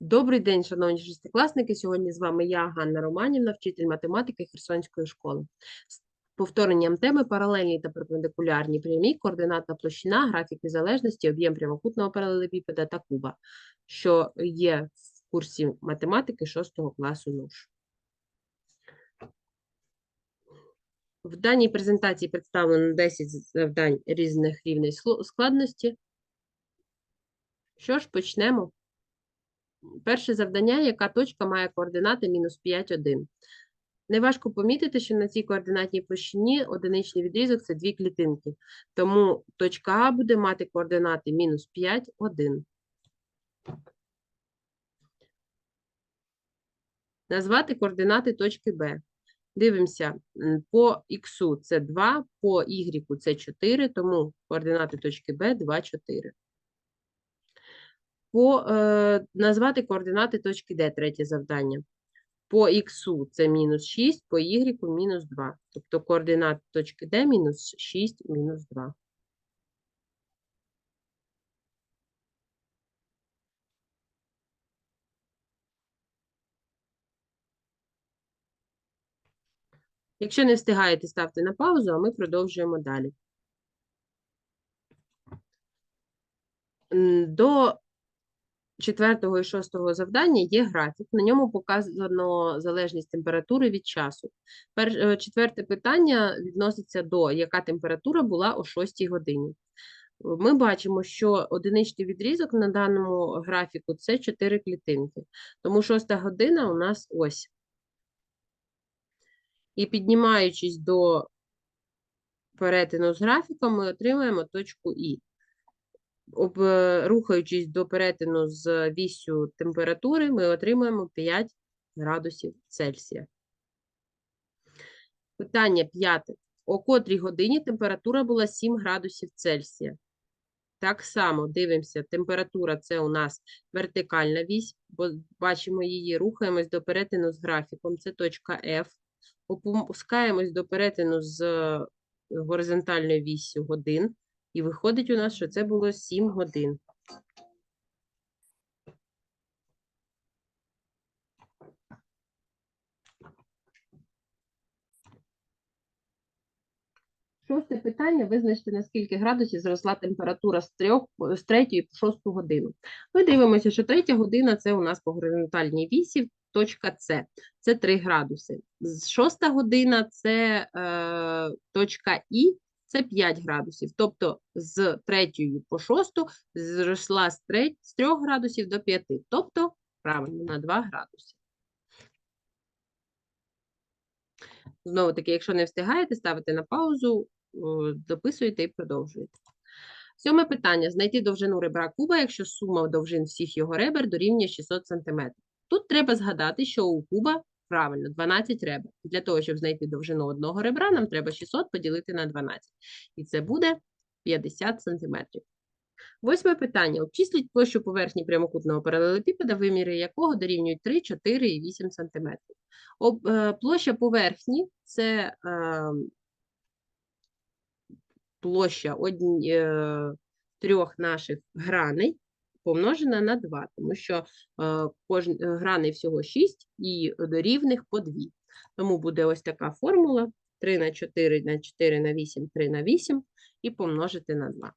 Добрий день, шановні шестикласники. Сьогодні з вами я, Ганна Романівна, вчитель математики Херсонської школи. З повторенням теми паралельні та перпендикулярні прямі, координатна площина, графік незалежності, об'єм прямокутного паралелепіпеда та куба, що є в курсі математики 6 класу НУШ. В даній презентації представлено 10 завдань різних сло- складності. Що ж, почнемо. Перше завдання, яка точка має координати мінус 5, 1. Неважко помітити, що на цій координатній площині одиничний відрізок – це дві клітинки. Тому точка А буде мати координати мінус 5, 1. Назвати координати точки Б. Дивимося, по х це 2, по y це 4, тому координати точки Б 2, 4. По, е, назвати координати точки Д, третє завдання. По х це мінус 6, по y мінус 2. Тобто координати точки Д мінус 6, мінус 2. Якщо не встигаєте, ставте на паузу, а ми продовжуємо далі. До четвертого і шостого завдання є графік. На ньому показано залежність температури від часу. Пер, е, четверте питання відноситься до яка температура була о 6 годині. Ми бачимо, що одиничний відрізок на даному графіку це 4 клітинки. Тому шоста година у нас ось. І піднімаючись до перетину з графіком, ми отримаємо точку І. Об, е, рухаючись до перетину з вісю температури, ми отримаємо 5 градусів Цельсія. Питання п'яте. О котрій годині температура була 7 градусів Цельсія. Так само дивимося, температура це у нас вертикальна вісь, бо бачимо її, рухаємось до перетину з графіком, це точка F. Опускаємось до перетину з горизонтальною віссю годин, і виходить у нас, що це було 7 годин. Шосте питання. Визначте, на скільки градусів зросла температура з, трьох, з 3 по 6 годину. Ми дивимося, що третя година – це у нас по горизонтальній вісі, точка С. Це 3 градуси. Шоста година – це е, точка І, це 5 градусів. Тобто з 3 по 6 зросла з 3, градусів до 5. Тобто, правильно, на 2 градуси. Знову таки, якщо не встигаєте, ставите на паузу, дописуєте і продовжуєте. Сьоме питання. Знайти довжину ребра куба, якщо сума довжин всіх його ребер дорівнює 600 см. Тут треба згадати, що у куба, правильно, 12 ребер. Для того, щоб знайти довжину одного ребра, нам треба 600 поділити на 12. І це буде 50 см. Восьме питання. Обчисліть площу поверхні прямокутного паралелепіпеда, виміри якого дорівнюють 3, 4 і 8 см. Об, е, площа поверхні – це е, площа одні, е, трьох наших граней помножена на 2, тому що е, кожн, е, всього 6 і до рівних по 2. Тому буде ось така формула 3 на 4 на 4 на 8, 3 на 8 і помножити на 2.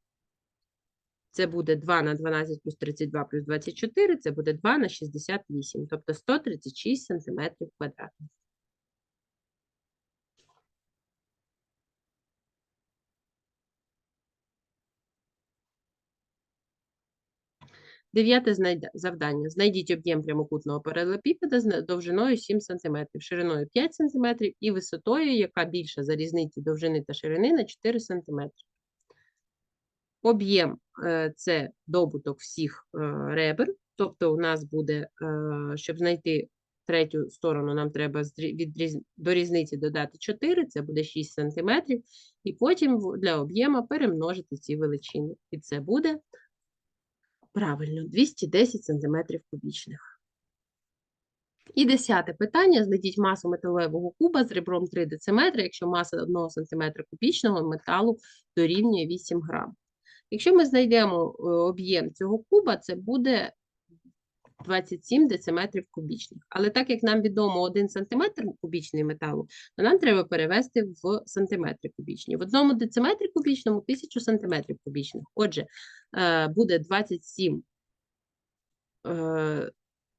Це буде 2 на 12 плюс 32 плюс 24, це буде 2 на 68, тобто 136 см квадратних. Дев'яте завдання. Знайдіть об'єм прямокутного паралелепіпеда з довжиною 7 см, шириною 5 см і висотою, яка більша за різницю довжини та ширини на 4 см. Об'єм е, – це добуток всіх е, ребер, тобто у нас буде, е, щоб знайти третю сторону, нам треба до різниці додати 4, це буде 6 см, і потім для об'єму перемножити ці величини. І це буде Правильно, 210 см кубічних. І десяте питання. Знайдіть масу металевого куба з ребром 3 дм, якщо маса 1 см кубічного металу дорівнює 8 грам. Якщо ми знайдемо е, об'єм цього куба, це буде 27 дециметрів кубічних. Але так як нам відомо 1 сантиметр кубічний металу, то нам треба перевести в сантиметри кубічні. В одному дециметрі кубічному 1000 сантиметрів кубічних. Отже, е, буде 27 е,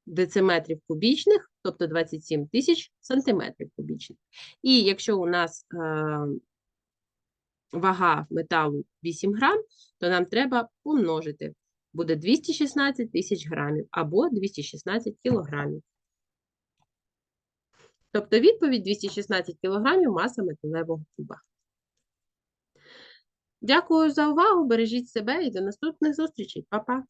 дециметрів кубічних, тобто 27 тисяч сантиметрів кубічних. І якщо у нас е, вага металу 8 грам, то нам треба помножити. Буде 216 тисяч грамів або 216 кілограмів. Тобто відповідь 216 кілограмів маса металевого куба. Дякую за увагу, бережіть себе і до наступних зустрічей. Па-па!